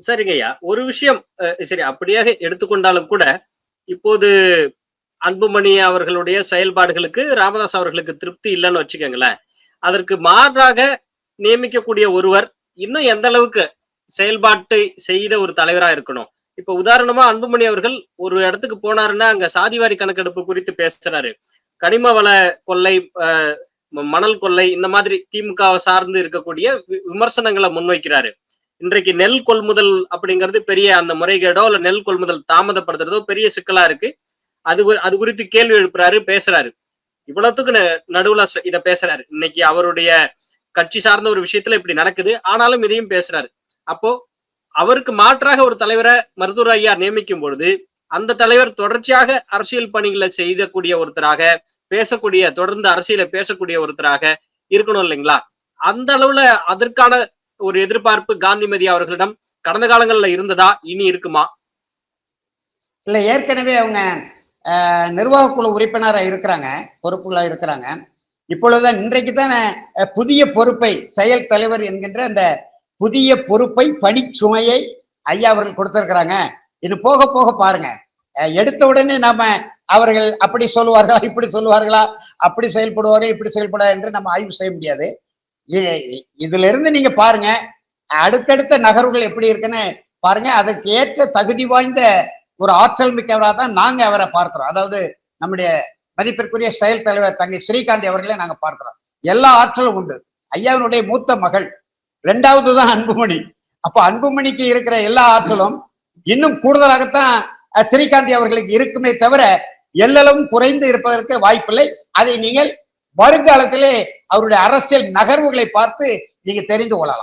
சரிங்கய்யா ஐயா. ஒரு விஷயம் சரி அப்படியாக எடுத்துக்கொண்டாலும் கூட, இப்போது அன்புமணி அவர்களுடைய செயல்பாடுகளுக்கு ராமதாஸ் அவர்களுக்கு திருப்தி இல்லைன்னு வச்சுக்கோங்களேன் அதற்கு மாறாக நியமிக்கக்கூடிய ஒருவர், இன்னும் எந்த அளவுக்கு செயல்பாட்டை செய்த ஒரு தலைவரா இருக்கணும்? இப்ப உதாரணமா அன்புமணி அவர்கள் ஒரு இடத்துக்கு போனாருன்னா, அங்க சாதிவாரி கணக்கெடுப்பு குறித்து பேசுறாரு. கனிம வள கொள்ளை, மணல் கொள்ளை இந்த மாதிரி திமுகவை சார்ந்து இருக்கக்கூடிய வி முன்வைக்கிறாரு. இன்றைக்கு நெல் கொள்முதல் அப்படிங்கிறது பெரிய அந்த முறைகேடோ, இல்ல நெல் கொள்முதல் தாமதப்படுத்துறதோ பெரிய சிக்கலா இருக்கு. அது அது குறித்து கேள்வி எழுப்புறாரு, பேசுறாரு. இவ்வளத்துக்கு நடுவுல இத பேசுறாரு. இன்னைக்கு அவருடைய கட்சி சார்ந்த ஒரு விஷயத்துல இப்படி நடக்குது. ஆனாலும் இதையும் பேசுறாரு. அப்போ அவருக்கு மாற்றாக ஒரு தலைவரை மருத்துவர் ஐயா நியமிக்கும் பொழுது, அந்த தலைவர் தொடர்ச்சியாக அரசியல் பணிகளை செய்யக்கூடிய ஒருத்தராக, பேசக்கூடிய தொடர்ந்து அரசியல பேசக்கூடிய ஒருத்தராக இருக்கணும் இல்லைங்களா? அந்த அளவுல அதற்கான ஒரு எதிர்பார்ப்பு காந்திமதி அவர்களிடம் கடந்த காலங்கள்ல இருந்ததா? இனி இருக்குமா? இல்ல ஏற்கனவே அவங்க அ நிர்வாக குழு உறுப்பினரா இருக்கிறாங்க. பொறுப்புல இருக்கிறாங்க. இப்பொழுதுதான் இன்றைக்கு தான் புதிய பொறுப்பை செயல் தலைவர் என்கின்ற அந்த புதிய பொறுப்பை, பணிச்சுமையை ஐயா அவர்கள் கொடுத்திருக்கிறாங்க. இது போக போக பாருங்க. எடுத்த உடனே நாம அவர்கள் அப்படி சொல்லுவார்களா, இப்படி சொல்லுவார்களா, அப்படி செயல்படுவார்கள், இப்படி செயல்பட என்று நம்ம ஆய்வு செய்ய முடியாது. இதுல இருந்து நீங்க பாருங்க. அடுத்தடுத்த நகர்வுகள் எப்படி இருக்குன்னு பாருங்க. அதற்கு ஏற்ற தகுதி வாய்ந்த ஒரு ஆற்றல் மிக்கவரா தான் நாங்க அவரை பார்க்கிறோம். அதாவது நம்முடைய மதிப்பிற்குரிய செயல் தலைவர் தங்கை ஸ்ரீகாந்தி அவர்களே நாங்க பார்க்கிறோம். எல்லா ஆற்றலும் உண்டு. ஐயாவினுடைய மூத்த மகள். ரெண்டாவது தான் அன்புமணி. அப்ப அன்புமணிக்கு இருக்கிற எல்லா ஆற்றலும் இன்னும் கூடுதலாகத்தான் ஸ்ரீகாந்தி அவர்களுக்கு இருக்குமே தவிர, எல்லளவும் குறைந்து இருப்பதற்கு வாய்ப்பில்லை. அதை நீங்கள் வருங்காலத்திலே அவருடைய அரசியல் நகர்வுகளை பார்த்து நீங்க தெரிந்து கொள்ளலாம்.